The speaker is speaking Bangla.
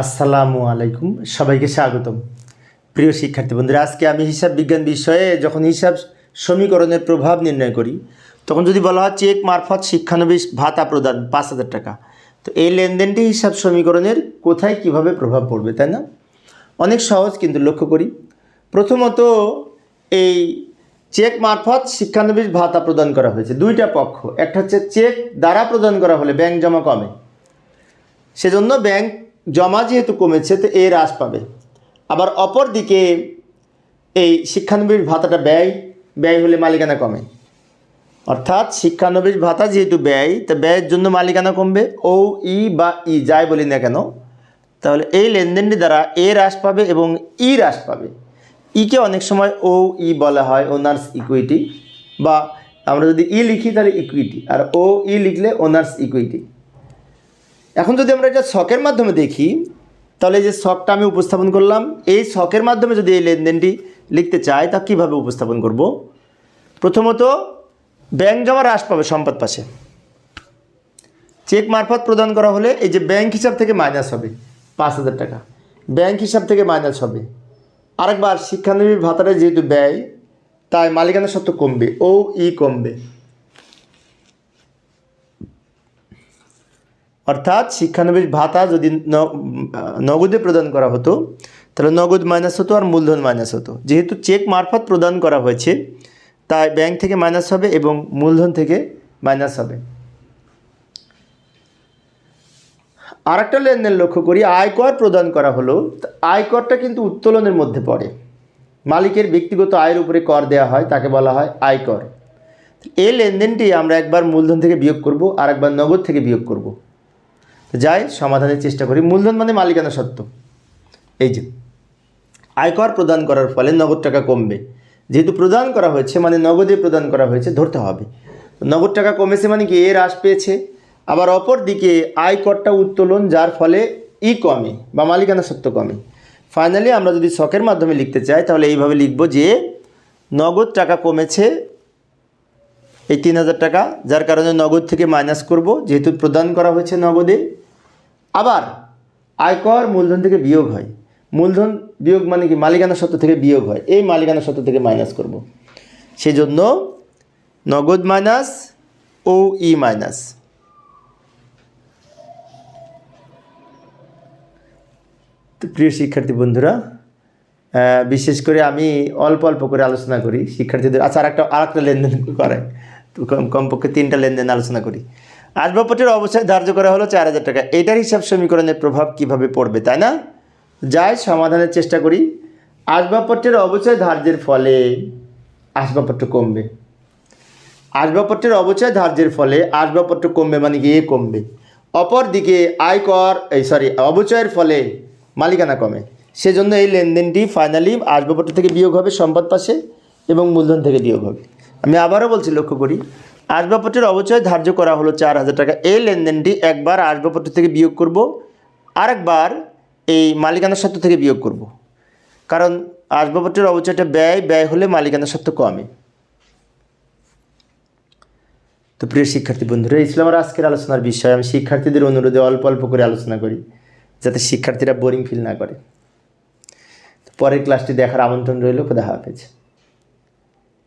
আসসালামু আলাইকুম, সবাইকে স্বাগতম। প্রিয় শিক্ষার্থী বন্ধুরা, আজকে আমি হিসাব বিজ্ঞান বিষয়ে যখন হিসাব সমীকরণের প্রভাব নির্ণয় করি, তখন যদি বলা হয় চেক মারফত শিক্ষানবিশ ভাতা প্রদান পাঁচ হাজার টাকা, তো এই লেনদেনটি হিসাব সমীকরণের কোথায় কীভাবে প্রভাব পড়বে, তাই না? অনেক সহজ কিন্তু লক্ষ্য করি। প্রথমত, এই চেক মারফত শিক্ষানবিশ ভাতা প্রদান করা হয়েছে। দুইটা পক্ষ, একটা হচ্ছে চেক দ্বারা প্রদান করা হলে ব্যাংক জমা কমে। সেজন্য ব্যাংক জমা যেহেতু কমেছে, তো এর হ্রাস পাবে। আবার অপর দিকে এই শিক্ষানবিশ ভাতাটা ব্যয় ব্যয় হলে মালিকানা কমে। অর্থাৎ শিক্ষানবিশ ভাতা যেহেতু ব্যয়, তা ব্যয়ের জন্য মালিকানা কমবে, ও, ই বা ই যাই বলি না কেন, তাহলে এই লেনদেনটি দ্বারা এ হ্রাস পাবে এবং ই হ্রাস পাবে। ইকে অনেক সময় ও, ই বলা হয় ওনার্স ইকুইটি, বা আমরা যদি ই লিখি তাহলে ইকুইটি, আর ও, ই লিখলে ওনার্স ইকুইটি। এখন যদি আমরা এটা শখের মাধ্যমে দেখি, তাহলে যে শখটা আমি উপস্থাপন করলাম, এই শখের মাধ্যমে যদি এই লেনদেনটি লিখতে চাই, তা কীভাবে উপস্থাপন করব? প্রথমত, ব্যাংক জমা হ্রাস পাবে সম্পদ পাশে। চেক মারফত প্রদান করা হলে এই যে ব্যাংক হিসাব থেকে মাইনাস হবে, পাঁচ হাজার টাকা। ব্যাংক হিসাব থেকে মাইনাস হবে। আরেকবার শিক্ষানবী ভাতাটা যেহেতু ব্যয়, তাই মালিকানা সত্ত্ব কমবে, ও ই কমবে। অর্থাৎ শিক্ষানবিশ ভাতা যদি নগদে প্রদান করা হতো, তাহলে নগদ মাইনাস হতো আর মূলধন মাইনাস হতো। যেহেতু চেক মারফত প্রদান করা হয়েছে, তাই ব্যাংক থেকে মাইনাস হবে এবং মূলধন থেকে মাইনাস হবে। আরেকটা লেনদেন লক্ষ্য করি, আয়কর প্রদান করা হলো আয়করটা কিন্তু উত্তোলনের মধ্যে পড়ে। মালিকের ব্যক্তিগত আয়ের উপরে কর দেওয়া হয়, তাকে বলা হয় আয়কর। এই লেনদেনটি আমরা একবার মূলধন থেকে বিয়োগ করব আর একবার নগদ থেকে বিয়োগ করব। যাই, সমাধানের চেষ্টা করি। মূলধন মানে মালিকানা সত্ত্ব। এই যে, আয়কর প্রদান করার ফলে নগদ টাকা কমবে। যেহেতু প্রদান করা হয়েছে মানে নগদে প্রদান করা হয়েছে, ধরতে হবে। নগদ টাকা কমেছে মানে কি এর হ্রাস পেয়েছে। আবার অপর দিকে আয়করটা উত্তোলন, যার ফলে ই কমে বা মালিকানা সত্ত্ব কমে। ফাইনালি আমরা যদি শখের মাধ্যমে লিখতে চাই, তাহলে এইভাবে লিখব যে, নগদ টাকা কমেছে এই তিন হাজার টাকা, যার কারণে নগদ থেকে মাইনাস করব। যেহেতু প্রদান করা হয়েছে নগদে আবার আয়কর মূলধন থেকে বিয়োগ হয়। মূলধন বিয়োগ মানে কি? মালিকানা সত্ত্ব থেকে বিয়োগ হয়। এই মালিকানা সত্ত্ব থেকে মাইনাস করব। সেজন্য নগদ মাইনাস ও ই মাইনাস প্রিয় শিক্ষার্থী বন্ধুরা বিশেষ করে আমি অল্প অল্প করে আলোচনা করি শিক্ষার্থীদের। আচ্ছা আর একটা আর একটা লেনদেন করে কমপক্ষে তিনটা লেনদেন আলোচনা করি। আসবাবপত্রের অবস্থায় ধার্য করা হলো চার হাজার টাকা। এটার হিসাব সমীকরণের প্রভাব কীভাবে পড়বে, তাই না? যাই, সমাধানের চেষ্টা করি। আসবাবপত্রের অবচয় ধার্যের ফলে আসবাবপত্র কমবে। আসবাবপত্রের অবচয় ধার্যের ফলে আসবাবপত্র কমবে মানে কি? কমবে। অপর দিকে আয়কর, এই সরি, অবচয়ের ফলে মালিকানা কমে। সেজন্য এই লেনদেনটি ফাইনালি আসবাবপত্র থেকে বিয়োগ হবে, সম্পদ পাশে এবং মূলধন থেকে বিয়োগ হবে। আমি আবারও বলছি, লক্ষ্য করি আসবাবপত্রের অবচয় ধার্য করা হলো চার হাজার টাকা। এই লেনদেনটি একবার আসবাবপত্র থেকে বিয়োগ করব, আরেকবার এই মালিকানা সত্ত্ব থেকে বিয়োগ করব। কারণ আসবাবপত্রের অবচয়টা ব্যয় ব্যয় হলে মালিকানা সত্ত্ব কমে। তো প্রিয় শিক্ষার্থী বন্ধুরা, এই ছিল আমার আজকের আলোচনার বিষয়। আমি শিক্ষার্থীদের অনুরোধে অল্প অল্প করে আলোচনা করি, যাতে শিক্ষার্থীরা বোরিং ফিল না করে। পরের ক্লাসটি দেখার আমন্ত্রণ রইল। খোদা হাফেজ।